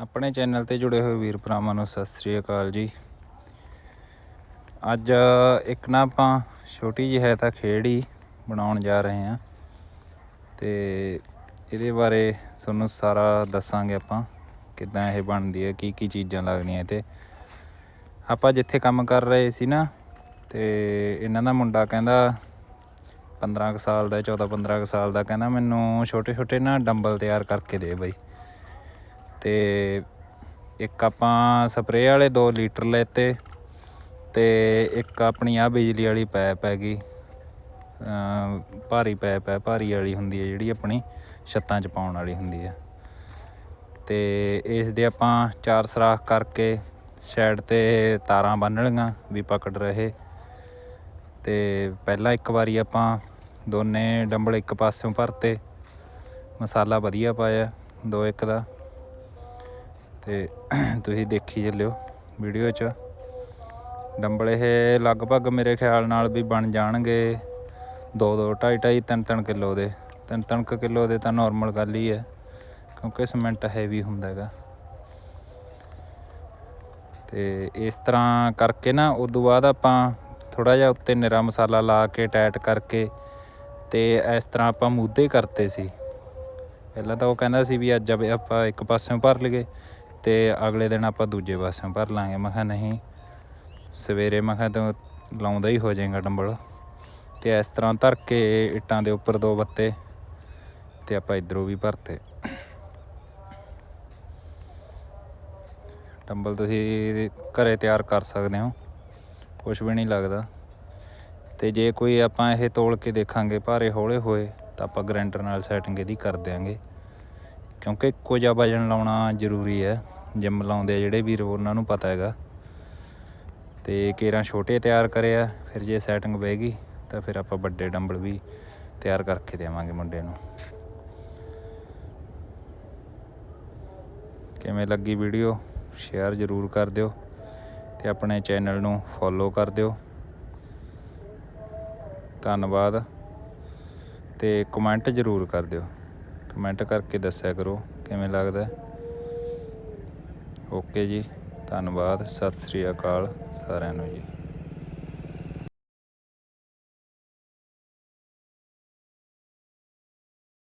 ਆਪਣੇ ਚੈਨਲ ਤੇ ਜੁੜੇ ਹੋਏ ਵੀਰ ਭਰਾਵਾਂ ਨੂੰ ਸਤਿ ਸ੍ਰੀ ਅਕਾਲ ਜੀ। ਅੱਜ ਇੱਕ ਨਾ ਆਪਾਂ ਛੋਟੀ ਜਿਹੀ ਹੈ ਤਾਂ ਖੇਡ ਹੀ ਬਣਾਉਣ ਜਾ ਰਹੇ ਹਾਂ। ਤੇ ਇਹਦੇ ਬਾਰੇ ਤੁਹਾਨੂੰ ਸਾਰਾ ਦੱਸਾਂਗੇ ਆਪਾਂ, ਕਿੱਦਾਂ ਇਹ ਬਣਦੀ ਹੈ ਕੀ ਕੀ ਚੀਜ਼ਾਂ ਲੱਗਦੀਆਂ ਤੇ ਆਪਾਂ ਜਿੱਥੇ ਕੰਮ ਕਰ ਰਹੇ ਸੀ ਨਾ, ਤੇ ਇਹਨਾਂ ਦਾ ਮੁੰਡਾ ਕਹਿੰਦਾ 15 ਕੁ ਸਾਲ ਦਾ 14 15 ਕੁ ਸਾਲ ਦਾ, ਕਹਿੰਦਾ ਮੈਨੂੰ ਛੋਟੇ ਛੋਟੇ ਨਾ ਡੰਬਲ ਤਿਆਰ ਕਰਕੇ ਦੇ ਬਈ। ਤੇ ਇੱਕ ਆਪਾਂ ਸਪਰੇਅ ਵਾਲੇ 2 ਲੀਟਰ ਲੈਤੇ ਤੇ ਇੱਕ ਆਪਣੀ ਆ ਬਿਜਲੀ ਵਾਲੀ ਪੈਪ ਹੈਗੀ। ਭਾਰੀ ਪੈਪ ਹੈ, ਭਾਰੀ ਵਾਲੀ ਹੁੰਦੀ ਹੈ ਜਿਹੜੀ ਆਪਣੀ, ਛੱਤਾਂ 'ਚ ਪਾਉਣ ਵਾਲੀ ਹੁੰਦੀ ਹੈ। ਤੇ ਇਸ ਦੇ ਆਪਾਂ ਚਾਰ ਸਰਾਖ ਕਰਕੇ ਸਾਈਡ ਤੇ ਤਾਰਾਂ ਬੰਨ੍ਹ ਲਈਆਂ ਵੀ ਪਕੜ ਰਹੇ। ਤੇ ਪਹਿਲਾਂ ਇੱਕ ਵਾਰੀ ਆਪਾਂ ਦੋਨੇ ਡੰਬਲ ਇੱਕ ਪਾਸਿਓਂ ਭਰਤੇ, ਮਸਾਲਾ ਵਧੀਆ ਪਾਇਆ, ਦੋ ਇੱਕ ਦਾ। ਤੇ ਤੁਸੀਂ ਦੇਖੀ ਚੱਲਿਓ ਵੀਡੀਓ 'ਚ। ਡੰਬਲ ਇਹ ਲਗਭਗ ਮੇਰੇ ਖਿਆਲ ਨਾਲ ਵੀ ਬਣ ਜਾਣਗੇ 2 2 2.5 2.5 3 3 ਕਿਲੋ ਦੇ। 3 3 ਕਿਲੋ ਦੇ ਤਾਂ ਨਾਰਮਲ ਗੱਲ ਹੀ ਹੈ, ਕਿਉਂਕਿ ਸੀਮੈਂਟ ਹੈਵੀ ਹੁੰਦਾ ਹੈਗਾ। ਤੇ ਇਸ ਤਰ੍ਹਾਂ ਕਰਕੇ ਨਾ ਉਸ ਤੋਂ ਬਾਅਦ ਆਪਾਂ ਥੋੜਾ ਜਿਹਾ ਉੱਤੇ ਨਿਰਾ ਮਸਾਲਾ ਲਾ ਕੇ ਟਾਈਟ ਕਰਕੇ ਤੇ ਇਸ ਤਰ੍ਹਾਂ ਆਪਾਂ ਮੂਧੇ ਕਰਤੇ ਸੀ। ਪਹਿਲਾਂ ਤਾਂ ਉਹ ਕਹਿੰਦਾ ਸੀ ਵੀ ਅੱਜ ਆਪਾਂ ਇੱਕ ਪਾਸਿਓਂ ਭਰ ਲਈਏ ਤੇ ਅਗਲੇ ਦਿਨ ਆਪਾਂ ਦੂਜੇ ਪਾਸਿਓਂ ਭਰ ਲਾਂਗੇ। ਮੈਂ ਕਿਹਾ ਨਹੀਂ, ਸਵੇਰੇ ਮੈਂ ਕਿਹਾ ਤੂੰ ਲਾਉਂਦਾ ਹੀ ਹੋ ਜਾਏਗਾ ਡੰਬਲ। ਤੇ ਇਸ ਤਰ੍ਹਾਂ ਧਰ ਕੇ ਇੱਟਾਂ ਦੇ ਉੱਪਰ ਦੋ ਬੱਤੇ ਤੇ ਆਪਾਂ ਇਧਰੋਂ ਵੀ ਭਰਤੇ। ਡੰਬਲ ਤੁਸੀਂ ਘਰੇ ਤਿਆਰ ਕਰ ਸਕਦੇ ਹੋ ਕੁਝ ਵੀ ਨਹੀਂ ਲੱਗਦਾ। ਤੇ ਜੇ ਕੋਈ ਆਪਾਂ ਇਹ ਤੋਲ ਕੇ ਦੇਖਾਂਗੇ ਭਾਰੇ ਹੌਲੇ ਹੋਏ, ਤਾਂ ਆਪਾਂ ਗ੍ਰਾਈਂਡਰ ਨਾਲ ਸੈਟਿੰਗ ਇਹਦੀ ਕਰ ਦਿਆਂਗੇ। ਕਿਉਂਕਿ ਇੱਕੋ ਜਿਹਾ ਵਜਨ ਲਾਉਣਾ ਜ਼ਰੂਰੀ ਹੈ। ਜਿਮ ਲਾਉਂਦੇ ਆ ਜਿਹੜੇ ਵੀਰ, ਉਹਨਾਂ ਨੂੰ ਪਤਾ ਹੈਗਾ। ਤੇ ਕੇਰਾਂ ਛੋਟੇ ਤਿਆਰ ਕਰਿਆ ਫਿਰ ਜੇ ਸੈਟਿੰਗ ਬਹਿ ਗਈ, ਤਾਂ ਫਿਰ ਆਪਾਂ ਵੱਡੇ ਡੰਬਲ ਵੀ ਤਿਆਰ ਕਰਕੇ ਦੇਵਾਂਗੇ ਮੁੰਡੇ ਨੂੰ। ਕਿਵੇਂ ਲੱਗੀ ਵੀਡੀਓ, ਸ਼ੇਅਰ ਜ਼ਰੂਰ ਕਰ ਦਿਓ ਤੇ ਆਪਣੇ ਚੈਨਲ ਨੂੰ ਫੋਲੋ ਕਰ ਦਿਓ। ਧੰਨਵਾਦ ਤੇ ਕਮੈਂਟ ਜ਼ਰੂਰ ਕਰ ਦਿਓ। ਕਮੈਂਟ ਕਰਕੇ ਦੱਸਿਆ ਕਰੋ, ਕਿਵੇਂ ਲੱਗਦਾ? ਓਕੇ ਜੀ ਧੰਨਵਾਦ ਸਤਿ ਸ੍ਰੀ ਅਕਾਲ ਸਾਰਿਆਂ ਨੂੰ ਜੀ।